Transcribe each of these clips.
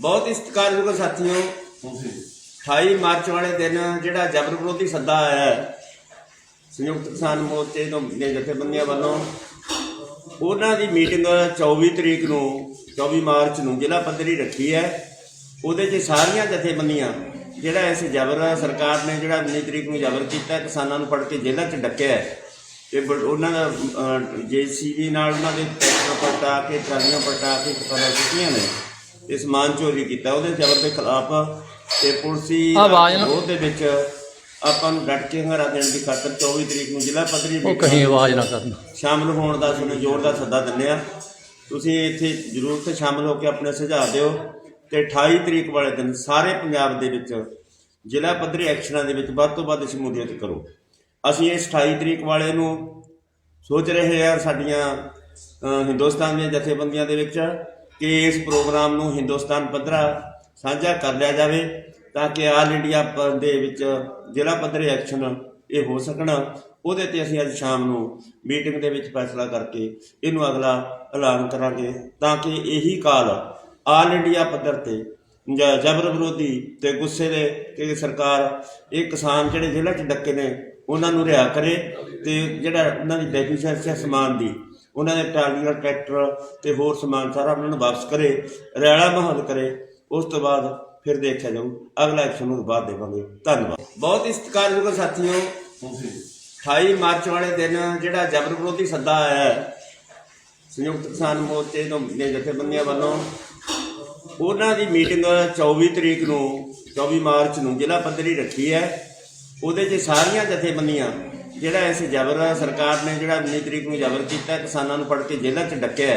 ਬਹੁਤ ਹੀ ਸਤਿਕਾਰਯੋਗ ਸਾਥੀਓ 28 ਮਾਰਚ ਵਾਲੇ ਦਿਨ ਜਿਹੜਾ ਜਬਰ ਵਿਰੋਧੀ ਸੱਦਾ ਆਇਆ ਹੈ ਸੰਯੁਕਤ ਕਿਸਾਨ ਮੋਰਚੇ ਤੋਂ ਦੇ ਜਥੇਬੰਦੀਆਂ ਵੱਲੋਂ ਉਹਨਾਂ ਦੀ ਮੀਟਿੰਗ 24 ਤਰੀਕ ਨੂੰ 24 ਮਾਰਚ ਨੂੰ ਜ਼ਿਲ੍ਹਾ ਪੱਧਰੀ ਰੱਖੀ ਹੈ। ਉਹਦੇ 'ਚ ਸਾਰੀਆਂ ਜਥੇਬੰਦੀਆਂ ਜਿਹੜਾ ਇਸ ਜਬਰ ਸਰਕਾਰ ਨੇ ਜਿਹੜਾ 19 ਤਰੀਕ ਨੂੰ ਜਬਰ ਕੀਤਾ ਕਿਸਾਨਾਂ ਨੂੰ ਫੜ ਕੇ ਜੇਲ੍ਹਾਂ 'ਚ ਡੱਕਿਆ ਹੈ। ਤੇ ਉਹਨਾਂ ਦਾ ਜੇਸੀਬੀ ਨਾਲ ਉਹਨਾਂ ਦੇ ਪਲਟਾ ਕੇ ਟਰਾਲੀਆਂ ਪਲਟਾ ਕੇ ਕਿਸਾਨਾਂ ਕੀਤੀਆਂ ਨੇ। ਤੇ ਸਮਾਨ ਚੋਰੀ ਕੀਤਾ। ਉਹਦੇ ਜਬਰ ਦੇ ਖਿਲਾਫ ਤੇ ਪੁਲਿਸੀ ਆਵਾਜ਼ ਨਾ- ਵਿਰੋਧ ਦੇ ਵਿੱਚ ਆਪਾਂ ਨੂੰ ਡਟ ਕੇ ਹੰਗਾਰਾ ਦੇਣ ਦੀ ਖਾਤਰ 24 ਤਰੀਕ ਨੂੰ ਜ਼ਿਲ੍ਹਾ ਪੱਧਰੀ ਉਹ ਕਹੀਂ ਆਵਾਜ਼ ਨਾ ਕਰਨਾ। ਸ਼ਾਮਲ ਹੋਣ ਦਾ ਤੁਹਾਨੂੰ ਜ਼ੋਰ ਦਾ ਸੱਦਾ ਦਿੰਦੇ ਆ। ਤੁਸੀਂ ਇੱਥੇ ਜ਼ਰੂਰ ਤੇ ਸ਼ਾਮਲ ਹੋ ਕੇ ਆਪਣੇ ਸੁਝਾਅ ਦਿਓ ਤੇ 28 ਤਰੀਕ ਵਾਲੇ ਦਿਨ ਸਾਰੇ ਪੰਜਾਬ ਦੇ ਵਿੱਚ ਜ਼ਿਲ੍ਹਾ ਪੱਧਰੀ ਐਕਸ਼ਨਾਂ ਦੇ ਵਿੱਚ ਵੱਧ ਤੋਂ ਵੱਧ ਸ਼ਮੂਲੀਅਤ ਕਰੋ। ਅਸੀਂ ਇਸ 28 ਤਰੀਕ ਵਾਲੇ ਨੂੰ ਸੋਚ ਰਹੇ ਹਾਂ ਸਾਡੀਆਂ ਅ, ਹਿੰਦੁਸਤਾਨ ਦੀਆਂ ਜਥੇਬੰਦੀਆਂ ਦੇ ਵਿੱਚ ਕਿ ਇਸ ਪ੍ਰੋਗਰਾਮ ਨੂੰ ਹਿੰਦੁਸਤਾਨ ਪੱਧਰਾ ਸਾਂਝਾ ਕਰ ਲਿਆ ਜਾਵੇ ਤਾਂ ਕਿ ਆਲ ਇੰਡੀਆ ਪ- ਦੇ ਵਿੱਚ ਜ਼ਿਲ੍ਹਾ ਪੱਧਰੀ ਐਕਸ਼ਨ ਇਹ ਹੋ ਸਕਣ। ਉਹਦੇ ਤੇ ਅਸੀਂ ਅੱਜ ਸ਼ਾਮ ਨੂੰ ਮੀਟਿੰਗ ਦੇ ਵਿੱਚ ਫੈਸਲਾ ਕਰਕੇ ਇਹਨੂੰ ਅਗਲਾ ਐਲਾਨ ਕਰਾਂਗੇ ਤਾਂ ਕਿ ਇਹੀ ਕਾਲ ਆਲ ਇੰਡੀਆ ਪੱਧਰ ਤੇ ਜ- ਜਬਰ ਵਿਰੋਧੀ ਤੇ ਗੁੱਸੇ ਦੇ ਕਿ ਸਰਕਾਰ, ਇਹ ਕਿਸਾਨ ਜਿਹੜੇ ਜ਼ਿਲ੍ਹਾ 'ਚ ਡੱਕੇ ਨੇ, ਉਹਨਾਂ ਨੂੰ ਰਿਹਾ ਕਰੇ ਤੇ ਜਿਹੜਾ ਉਹਨਾਂ ਦੀ ਡੈਫੀਸ਼ੀਐਂਸੀ ਸਮਾਨ ਦੀ ਉਹਨਾਂ ਦੇ ਟਰਾਲੀਆਂ ਟਰੈਕਟਰ ਤੇ ਹੋਰ ਸਮਾਨ ਸਾਰਾ ਉਹਨਾਂ ਨੂੰ ਵਾਪਸ ਕਰੇ, ਰੈਲਾ ਮਹੱਲ ਕਰੇ, ਉਸ ਤੋਂ ਬਾਅਦ ਫਿਰ ਦੇਖਿਆ ਜਾਊ, ਅਗਲਾ ਐਕਸ਼ਨ ਨੂੰ ਬਾਅਦ ਦੇਵਾਂਗੇ। ਧੰਨਵਾਦ। ਬਹੁਤ ਹੀ ਸਤਿਕਾਰਯੋਗ ਸਾਥੀਓ 28 ਮਾਰਚ ਵਾਲੇ ਦਿਨ ਜਿਹੜਾ ਜਬਰ ਵਿਰੋਧੀ ਸੱਦਾ ਆਇਆ ਹੈ, ਸੰਯੁਕਤ ਕਿਸਾਨ ਮੋਰਚੇ ਤੋਂ ਦੇ ਜਥੇਬੰਦੀਆਂ ਵੱਲੋਂ, ਉਹਨਾਂ ਦੀ ਮੀਟਿੰਗ 24 ਤਰੀਕ ਨੂੰ 24 ਮਾਰਚ ਨੂੰ ਜ਼ਿਲ੍ਹਾ ਪੱਧਰੀ ਰੱਖੀ ਹੈ। ਉਹਦੇ 'ਚ ਸਾਰੀਆਂ ਜਥੇਬੰਦੀਆਂ ਜਿਹੜਾ ਇਸ ਜਬਰ ਸਰਕਾਰ ਨੇ ਜਿਹੜਾ 19 ਤਰੀਕ ਨੂੰ ਜਬਰ ਕੀਤਾ ਕਿਸਾਨਾਂ ਨੂੰ ਫੜ ਕੇ ਜੇਲ੍ਹਾਂ 'ਚ ਡੱਕਿਆ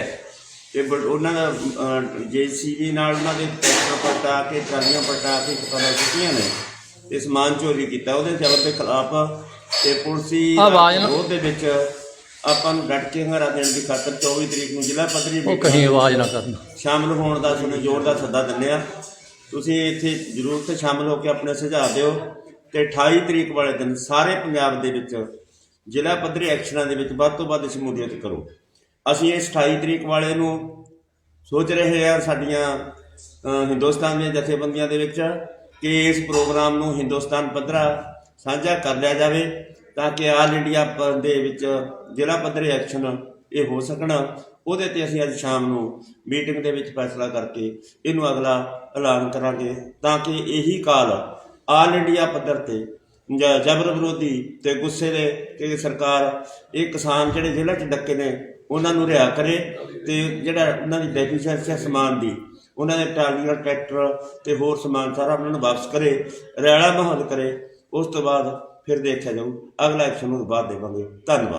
ਤੇ ਉਹਨਾਂ ਦਾ ਜੇਸੀਬੀ ਨਾਲ ਉਹਨਾਂ ਦੇ ਟਰੈਕਟਰ ਪਲਟਾ ਕੇ ਟਰਾਲੀਆਂ ਪਲਟਾ ਕੇ ਕਿਸਾਨਾਂ ਕੀਤੀਆਂ ਨੇ ਤੇ ਸਮਾਨ ਚੋਰੀ ਕੀਤਾ। ਉਹਦੇ ਜਬਰ ਦੇ ਖਿਲਾਫ ਤੇ ਪੁਲਿਸੀ ਵਿਰੋਧ ਦੇ ਵਿੱਚ ਆਪਾਂ ਨੂੰ ਡਟ ਕੇ ਹੰਗਾਰਾ ਦੇਣ ਦੀ ਖਾਤਰ 24 ਤਰੀਕ ਨੂੰ ਜ਼ਿਲ੍ਹਾ ਪੱਧਰੀ ਉਹ ਕਹੀਂ ਆਵਾਜ਼ ਨਾ ਕਰਨਾ। ਸ਼ਾਮਲ ਹੋਣ ਦਾ ਤੁਹਾਨੂੰ ਜ਼ੋਰ ਦਾ ਸੱਦਾ ਦਿੰਦੇ ਆ। ਤੁਸੀਂ ਇੱਥੇ ਜ਼ਰੂਰ ਤੇ ਸ਼ਾਮਲ ਹੋ ਕੇ ਆਪਣੇ ਸੁਝਾਅ ਦਿਓ। ਤੇ 28 ਤਰੀਕ ਵਾਲੇ ਦਿਨ ਸਾਰੇ ਪੰਜਾਬ ਦੇ ਵਿੱਚ ਜ਼ਿਲ੍ਹਾ ਪੱਧਰੀ ਐਕਸ਼ਨਾਂ ਦੇ ਵਿੱਚ ਵੱਧ ਤੋਂ ਵੱਧ ਸ਼ਮੂਲੀਅਤ ਕਰੋ। ਅਸੀਂ ਇਸ 28 ਤਰੀਕ ਵਾਲੇ ਨੂੰ ਸੋਚ ਰਹੇ ਹਾਂ ਸਾਡੀਆਂ ਹਿੰਦੁਸਤਾਨ ਦੀਆਂ ਜਥੇਬੰਦੀਆਂ ਦੇ ਵਿੱਚ ਕਿ ਇਸ ਪ੍ਰੋਗਰਾਮ ਨੂੰ ਹਿੰਦੁਸਤਾਨ ਪੱਧਰਾ ਸਾਂਝਾ ਕਰ ਲਿਆ ਜਾਵੇ ਤਾਂ ਕਿ ਆਲ ਇੰਡੀਆ ਪ- ਦੇ ਵਿੱਚ ਜ਼ਿਲ੍ਹਾ ਪੱਧਰੀ ਐਕਸ਼ਨ ਇਹ ਹੋ ਸਕਣ। ਉਹਦੇ ਤੇ ਅਸੀਂ ਅੱਜ ਸ਼ਾਮ ਨੂੰ ਮੀਟਿੰਗ ਦੇ ਵਿੱਚ ਫੈਸਲਾ ਕਰਕੇ ਇਹਨੂੰ ਅਗਲਾ ਐਲਾਨ ਕਰਾਂਗੇ ਤਾਂ ਕਿ ਇਹੀ ਕਾਲ ਆਲ ਇੰਡੀਆ ਪੱਧਰ ਤੇ ਜ- ਜਬਰ ਵਿਰੋਧੀ ਤੇ ਗੁੱਸੇ ਦੇ ਕਿ ਸਰਕਾਰ, ਇਹ ਕਿਸਾਨ ਜਿਹੜੇ ਜ਼ਿਲ੍ਹਾ 'ਚ ਡੱਕੇ ਨੇ, ਉਹਨਾਂ ਨੂੰ ਰਿਹਾ ਕਰੇ ਤੇ ਜਿਹੜਾ ਉਹਨਾਂ ਦੀ ਡੈਫੀਸ਼ੀਐਂਸੀ ਹੈ ਸਮਾਨ ਦੀ, ਉਹਨਾਂ ਦੇ ਟਰਾਲੀਆਂ, ਟਰੈਕਟਰ ਤੇ ਹੋਰ ਸਮਾਨ ਸਾਰਾ ਉਹਨਾਂ ਨੂੰ ਵਾਪਸ ਕਰੇ, ਰੈਲਾ ਮਾਹੌਲ ਕਰੇ, ਉਸ ਤੋਂ ਬਾਅਦ ਫਿਰ ਦੇਖਿਆ ਜਾਊ, ਅਗਲਾ ਐਕਸ਼ਨ ਨੂੰ ਬਾਅਦ ਦੇਵਾਂਗੇ। ਧੰਨਵਾਦ।